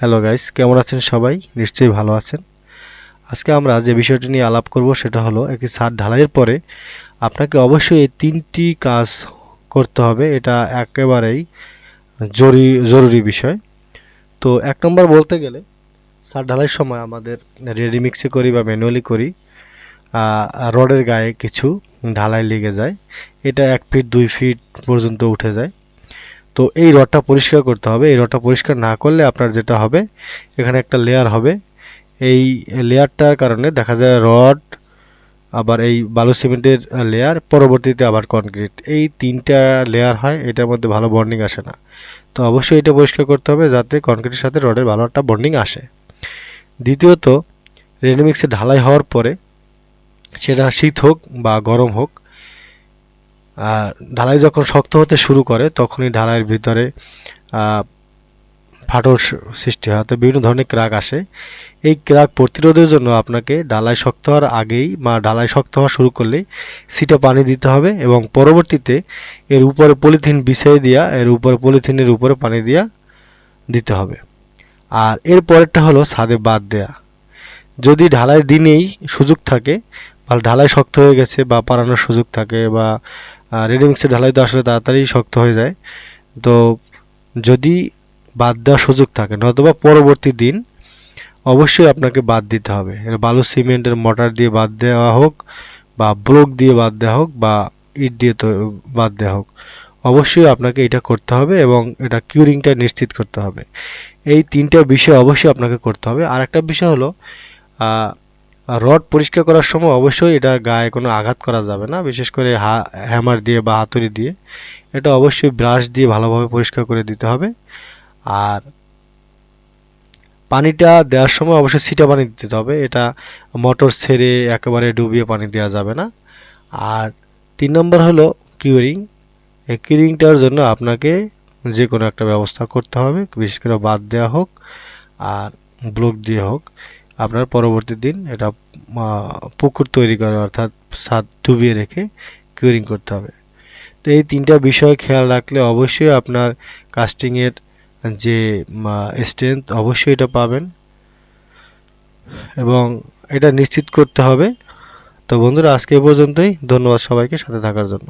Hello guys কেমন আছেন সবাই? নিশ্চয়ই ভালো আছেন। আজকে আমরা যে বিষয়টি নিয়ে আলাপ করব, সেটা হলো একটি ছাদ ঢালাইয়ের পরে আপনাকে অবশ্যই এই তিনটি কাজ করতে হবে। এটা একেবারেই জরুরি জরুরি বিষয়। তো এক নম্বর বলতে গেলে, ছাদ ঢালাইয়ের সময় আমাদের রেডি মিক্সে করি বা ম্যানুয়ালি করি রডের গায়ে কিছু ঢালাই লেগে যায়। এটা এক ফিট দুই ফিট পর্যন্ত উঠে যায়। তো এই রডটা পরিষ্কার করতে হবে। এই রডটা পরিষ্কার না করলে আপনার যেটা হবে, এখানে একটা লেয়ার হবে। এই লেয়ারটার কারণে দেখা যায় রড, আবার এই বালু সিমেন্টের লেয়ার পরবর্তীতে আবার কনক্রিট এই তিনটা লেয়ার হয়, এটার মধ্যে ভালো বন্ডিং আসে না। তো অবশ্যই এটা পরিষ্কার করতে হবে যাতে কনক্রিটের সাথে রডের ভালো একটা বন্ডিং আসে। দ্বিতীয়ত রেডিমিক্সে ঢালাই হওয়ার পরে, সেটা শীত হোক বা গরম হোক ঢালাই যখন শক্ত হতে শুরু করে, তখনই ঢালাইয়ের ভিতরে ফাটল সৃষ্টি হয় তো বিভিন্ন ধরনের ক্রাক আসে। এই ক্রাক প্রতিরোধের জন্য আপনাকে ঢালাই শক্ত হওয়ার আগেই বা ঢালাই শক্ত হওয়া শুরু করলেই সিটা পানি দিতে হবে এবং পরবর্তীতে এর উপরে পলিথিন বিছিয়ে দিয়া, এর উপরে পলিথিনের উপরে পানি দিয়া দিতে হবে। আর এর পরেরটা হলো ছাদে বাদ দেয়া। যদি ঢালাইয়ের দিনেই সুযোগ থাকে ঢালাই শক্ত হয়ে গেছে বা পারানোর সুযোগ থাকে বা রেডিমিক্সের ঢালাই তো আসলে তাড়াতাড়ি শক্ত হয়ে যায়। তো যদি বাদ দেওয়ার সুযোগ থাকে, নতুবা পরবর্তী দিন অবশ্যই আপনাকে বাদ দিতে হবে। বালু সিমেন্টের মোটর দিয়ে বাদ দেওয়া হোক বা ব্লক দিয়ে বাদ দেওয়া হোক বা ইট দিয়ে তো, বাদ দেওয়া হোক, অবশ্যই আপনাকে এটা করতে হবে এবং এটা কিউরিংটা নিশ্চিত করতে হবে। এই তিনটা বিষয় অবশ্যই আপনাকে করতে হবে। আর একটা বিষয় হলো আহ, রড পরিষ্কার করার সময় অবশ্যই এটার গায়ে কোনো আঘাত করা যাবে না বিশেষ করে হা হ্যামার দিয়ে বা হাতুড়ি দিয়ে। এটা অবশ্যই ব্রাশ দিয়ে ভালোভাবে পরিষ্কার করে দিতে হবে। আর পানিটা দেওয়ার সময় অবশ্যই ছিটা পানি দিতে হবে এটা মোটর ছেড়ে একেবারে ডুবিয়ে পানি দেওয়া যাবে না। আর তিন নম্বর হলো কিউরিং। এই কিউরিংটার জন্য আপনাকে যে কোনো একটা ব্যবস্থা করতে হবে বিশেষ করে বাদ দেওয়া হোক আর ব্লক দিয়ে হোক। আপনার পরবর্তী দিন এটা পুকুর তৈরি করে, অর্থাৎ ছাদ ডুবিয়ে রেখে কিউরিং করতে হবে। তো এই তিনটা বিষয় খেয়াল রাখলে অবশ্যই আপনার কাস্টিংয়ের যে স্ট্রেংথ অবশ্যই এটা পাবেন। এবং এটা নিশ্চিত করতে হবে। তো বন্ধুরা, আজকে এ পর্যন্তই। ধন্যবাদ সবাইকে সাথে থাকার জন্য।